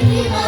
Thank you.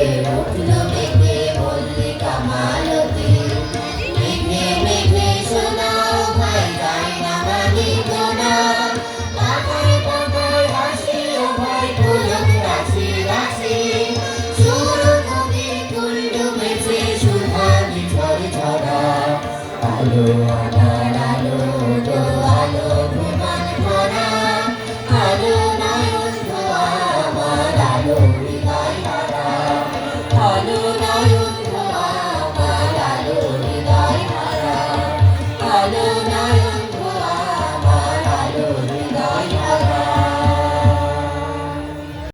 আলো আধার আলো তো আলো ভুবন ভরা আলো নয়ন তো আমার আলো হৃদয় হারা আলো